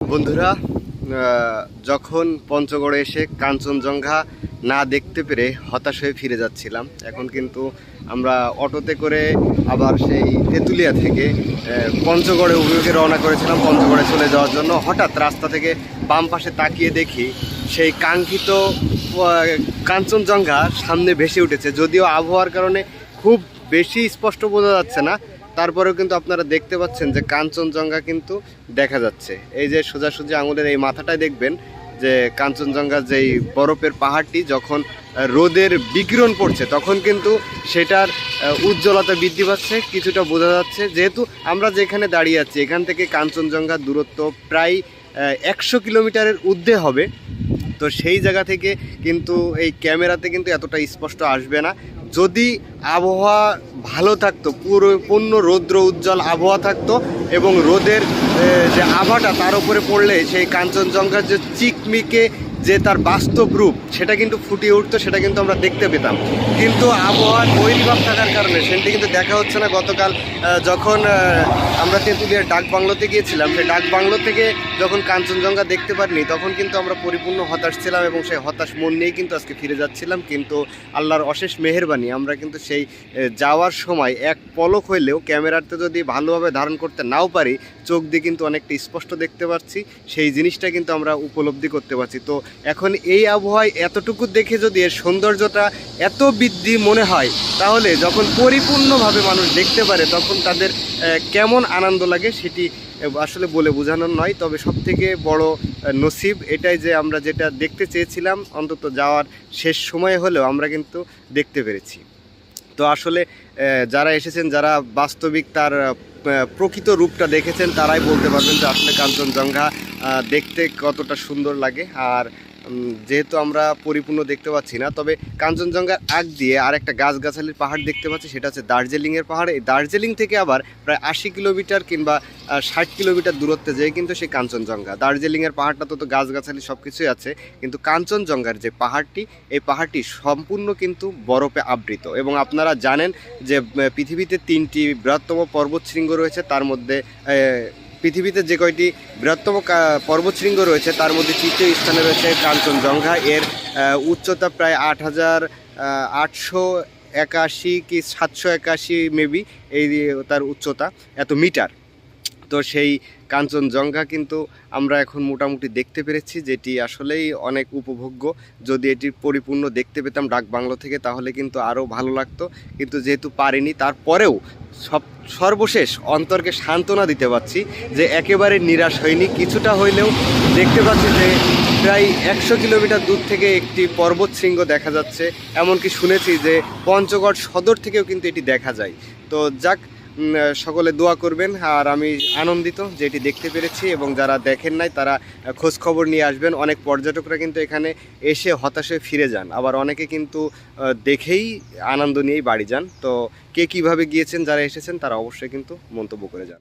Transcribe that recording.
বন্ধুরা যখন পঞ্চগড়ে এসে কাঞ্চনজঙ্ঘা না দেখতে পেরে হতাশ হয়ে ফিরে যাচ্ছিলাম, এখন কিন্তু আমরা অটোতে করে আবার সেই তেঁতুলিয়া থেকে পঞ্চগড়ে অভিমুখে রওনা করেছিলাম পঞ্চগড়ে চলে যাওয়ার জন্য। হঠাৎ রাস্তা থেকে বাম পাশে তাকিয়ে দেখি সেই কাঙ্ক্ষিত কাঞ্চনজঙ্ঘা সামনে ভেসে উঠেছে। যদিও আবহাওয়ার কারণে খুব বেশি স্পষ্ট বোঝা যাচ্ছে না তারপরেও কিন্তু আপনারা দেখতে পাচ্ছেন যে কাঞ্চনজঙ্ঘা কিন্তু দেখা যাচ্ছে। এই যে সোজাসুজি আঙুলের এই মাথাটায় দেখবেন যে কাঞ্চনজঙ্ঘার যেই বরফের পাহাড়টি যখন রোদের বিকিরণ পড়ছে, তখন কিন্তু সেটার উজ্জ্বলতা বৃদ্ধি পাচ্ছে, কিছুটা বোঝা যাচ্ছে। যেহেতু আমরা যেখানে দাঁড়িয়ে আছি, এখান থেকে কাঞ্চনজঙ্ঘার দূরত্ব প্রায় একশো কিলোমিটারের ঊর্ধ্বে হবে। তো সেই জায়গা থেকে কিন্তু এই ক্যামেরাতে কিন্তু এতটা স্পষ্ট আসবে না। যদি আবহাওয়া ভালো থাকতো, পুরো পূর্ণ রৌদ্র উজ্জ্বল আবহাওয়া থাকতো এবং রোদের যে আভাটা তার উপরে পড়লে সেই কাঞ্চনজঙ্ঘার যে চিকমিকে যে তার বাস্তব রূপ, সেটা কিন্তু ফুটিয়ে উঠতো, সেটা কিন্তু আমরা দেখতে পেতাম। কিন্তু আবহাওয়ার বহির্ভাব থাকার কারণে সেটি কিন্তু দেখা হচ্ছে না। গতকাল যখন আমরা তেঁতুলিয়ার ডাক বাংলোতে গিয়েছিলাম, সেই ডাক বাংলো থেকে যখন কাঞ্চনজঙ্ঘা দেখতে পারিনি, তখন কিন্তু আমরা পরিপূর্ণ হতাশ ছিলাম এবং সেই হতাশ মন নিয়েই কিন্তু আজকে ফিরে যাচ্ছিলাম। কিন্তু আল্লাহর অশেষ মেহেরবানি, আমরা কিন্তু সেই যাওয়ার সময় এক পলক হইলেও ক্যামেরাতে যদি ভালোভাবে ধারণ করতে নাও পারি, চোখ দিয়ে কিন্তু অনেকটা স্পষ্ট দেখতে পাচ্ছি সেই জিনিসটা কিন্তু আমরা উপলব্ধি করতে পারছি। তো এখন এই আবহাওয়ায় এতটুকু দেখে যদি এর সৌন্দর্যটা এত বৃদ্ধি মনে হয়, তাহলে যখন পরিপূর্ণভাবে মানুষ দেখতে পারে, তখন তাদের কেমন আনন্দ লাগে সেটি আসলে বলে বোঝানোর নয়। তবে সব থেকে বড় নসিব এটাই যে আমরা যেটা দেখতে চেয়েছিলাম অন্তত যাওয়ার শেষ সময় হলেও আমরা কিন্তু দেখতে পেরেছি। তো আসলে যারা এসেছেন, যারা বাস্তবিক তার প্রকৃত রূপটা দেখেছেন, তারাই বলতে পারবেন যে আসলে কাঞ্চনজঙ্ঘা দেখতে কতটা সুন্দর লাগে। আর যেহেতু আমরা পরিপূর্ণ দেখতে পাচ্ছি না, তবে কাঞ্চনজঙ্ঘার আগ দিয়ে আর একটা গাছগাছালির পাহাড় দেখতে পাচ্ছি, সেটা হচ্ছে দার্জিলিংয়ের পাহাড়। এই দার্জিলিং থেকে আবার প্রায় আশি কিলোমিটার কিংবা ষাট কিলোমিটার দূরত্বে যেয়ে কিন্তু সেই কাঞ্চনজঙ্ঘা। দার্জিলিংয়ের পাহাড়টা তো তো গাছগাছালি সব কিছুই আছে, কিন্তু কাঞ্চনজঙ্ঘার যে পাহাড়টি, এই পাহাড়টি সম্পূর্ণ কিন্তু বরফে আবৃত। এবং আপনারা জানেন যে পৃথিবীতে তিনটি বৃহত্তম পর্বতশৃঙ্গ রয়েছে, তার মধ্যে পৃথিবীতে যে কয়টি বৃহত্তম পর্বতশৃঙ্গ রয়েছে, তার মধ্যে তৃতীয় স্থানে রয়েছে কাঞ্চনজঙ্ঘা। এর উচ্চতা প্রায় আট হাজার আটশো একাশি কি সাতশো একাশি মেবি এই তার উচ্চতা, এত মিটার। তো সেই কাঞ্চনজঙ্ঘা কিন্তু আমরা এখন মোটামুটি দেখতে পেরেছি, যেটি আসলেই অনেক উপভোগ্য। যদি এটি পরিপূর্ণ দেখতে পেতাম ডাক বাংলো থেকে, তাহলে কিন্তু আরও ভালো লাগতো। কিন্তু যেহেতু পারিনি, তারপরেও সব সর্বশেষ অন্তরকে সান্ত্বনা দিতে পারছি যে একেবারে নিরাশ হয়নি। কিছুটা হইলেও দেখতে পাচ্ছি যে প্রায় একশো কিলোমিটার দূর থেকে একটি পর্বত শৃঙ্গ দেখা যাচ্ছে। এমনকি শুনেছি যে পঞ্চগড় সদর থেকেও কিন্তু এটি দেখা যায়। তো যাক সকলে দোয়া করবেন। আর আমি আনন্দিত যে এটি দেখতে পেরেছি এবং যারা দেখেন নাই, তারা খোঁজ খবর নিয়ে আসবেন। অনেক পর্যটকরা কিন্তু এখানে এসে হতাশে ফিরে যান। আবার অনেকে কিন্তু দেখেই আনন্দ নিয়েই বাড়ি যান। তো কে কীভাবে গিয়েছেন, যারা এসেছেন, তারা অবশ্যই কিন্তু মন্তব্য করে যান